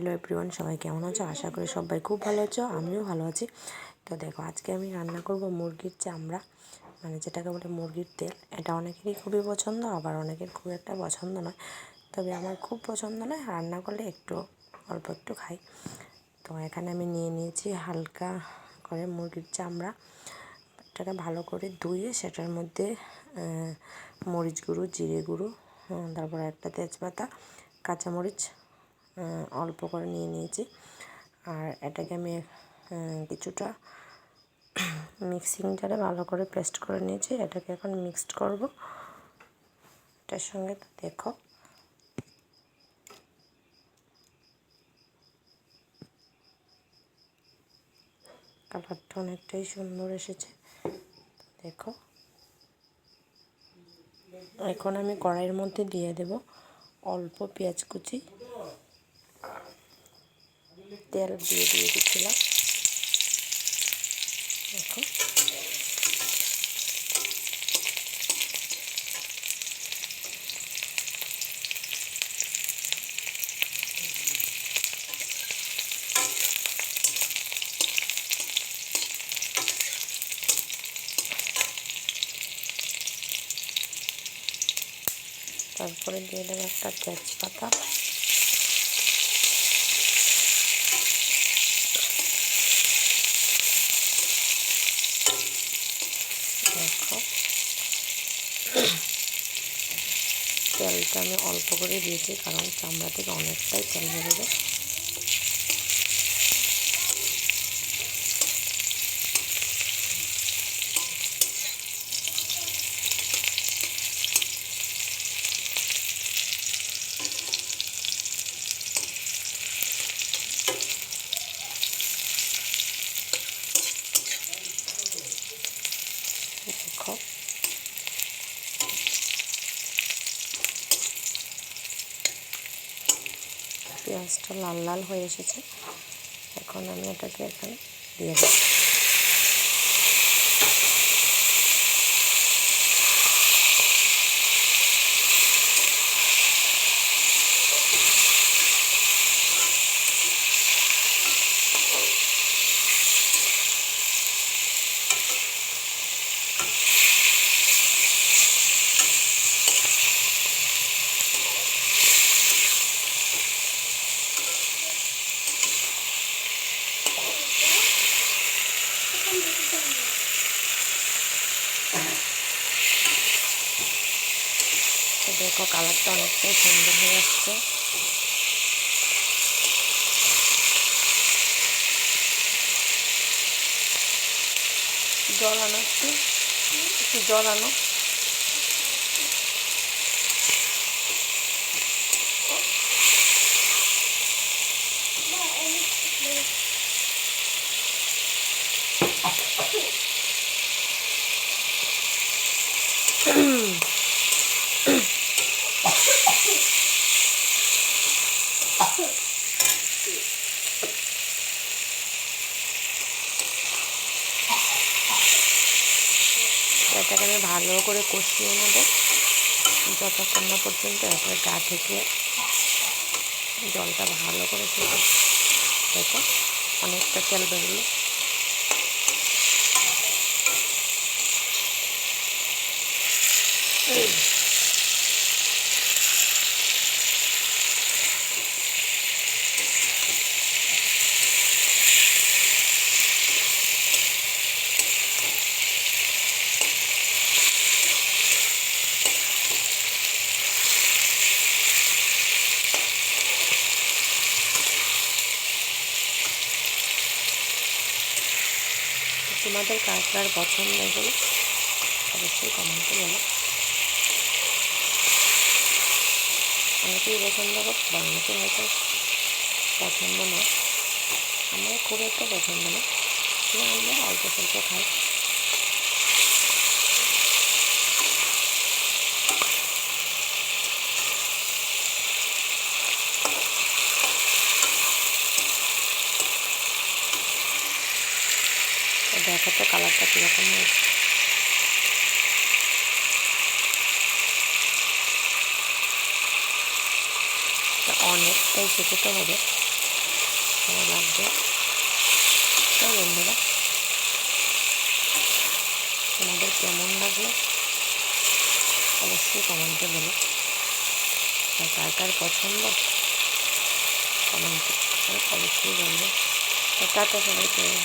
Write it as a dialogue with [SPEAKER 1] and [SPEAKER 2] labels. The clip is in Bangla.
[SPEAKER 1] হ্যালো এভরিওয়ান সবাই কেমন আছো? আশা করি সবাই খুব ভালো আছো, আমিও ভালো আছি। তো দেখো, আজকে আমি রান্না করব মুরগির চামড়া মানে যেটাকে বলে মুরগির তেল। এটা অনেকেরই খুবই পছন্দ, আবার অনেকের খুব একটা পছন্দ নয়। তবে আমার খুব পছন্দ নয়, রান্না করলে একটু অল্প একটু খাই। তো এখানে আমি নিয়ে নিয়েছি হালকা করে মুরগির চামড়া। এটাকে ভালো করে ধুয়ে সেটার মধ্যে মরিচ গুঁড়ো, জিরে গুঁড়ো তারপর একটা তেজপাতা, কাঁচামরিচ অল্প করে নিয়ে নিয়েছি। আর এটাকে আমি কিছুটা মিক্সিং জারে ভালো করে পেস্ট করে নিয়েছি। এটাকে এখন মিক্সড করব। এটার সঙ্গে দেখো। কালারটা অনেকটাই সুন্দর এসেছে। দেখো। এখন আমি কড়াইয়ের মধ্যে দিয়ে দেব অল্প পেঁয়াজ কুচি। তেল দিয়ে দিয়ে দিচ্ছিলাম দেখো। তারপরে দিয়ে দেবো একটা তেজপাতা দেখো তেলটা আমি অল্প করে দিয়েছি কারণ চামড়া থেকে অনেকটাই তেল বেরোবে দেখো পেঁয়াজটা লাল লাল হয়ে এসেছে। এখন আমি এটাকে এখানে দিয়ে দেব দেখো কালারটা অনেকটাই সুন্দর হয়ে আসছে। জল আনো একটু। একটু জল আনো। এটাকে আমি ভালো করে কষিয়ে নেব। যতক্ষণ না পর্যন্ত একটা গা থেকে জলটা ভালো করে দেখো, অনেকটা তেল বেরোলো। তোমাদের কার কার পছন্দ এগুলো অবশ্যই কমেন্টে বলো অনেকেই পছন্দ করো বা অনেকে হয়তো পছন্দ না। আমার খুব একটা পছন্দ না। আমরা অল্প স্বল্প খাই। দেখাতে কালারটা কীরকম হয়েছে। অনেকটাই শুকোতে হবে। সময় লাগবে তো বন্ধুরা, তোমাদের কেমন লাগল? অবশ্যই কমেন্টে বলো। আর কার কার পছন্দ? কমেন্টে অবশ্যই বলবে তো টাটা সবাইকে।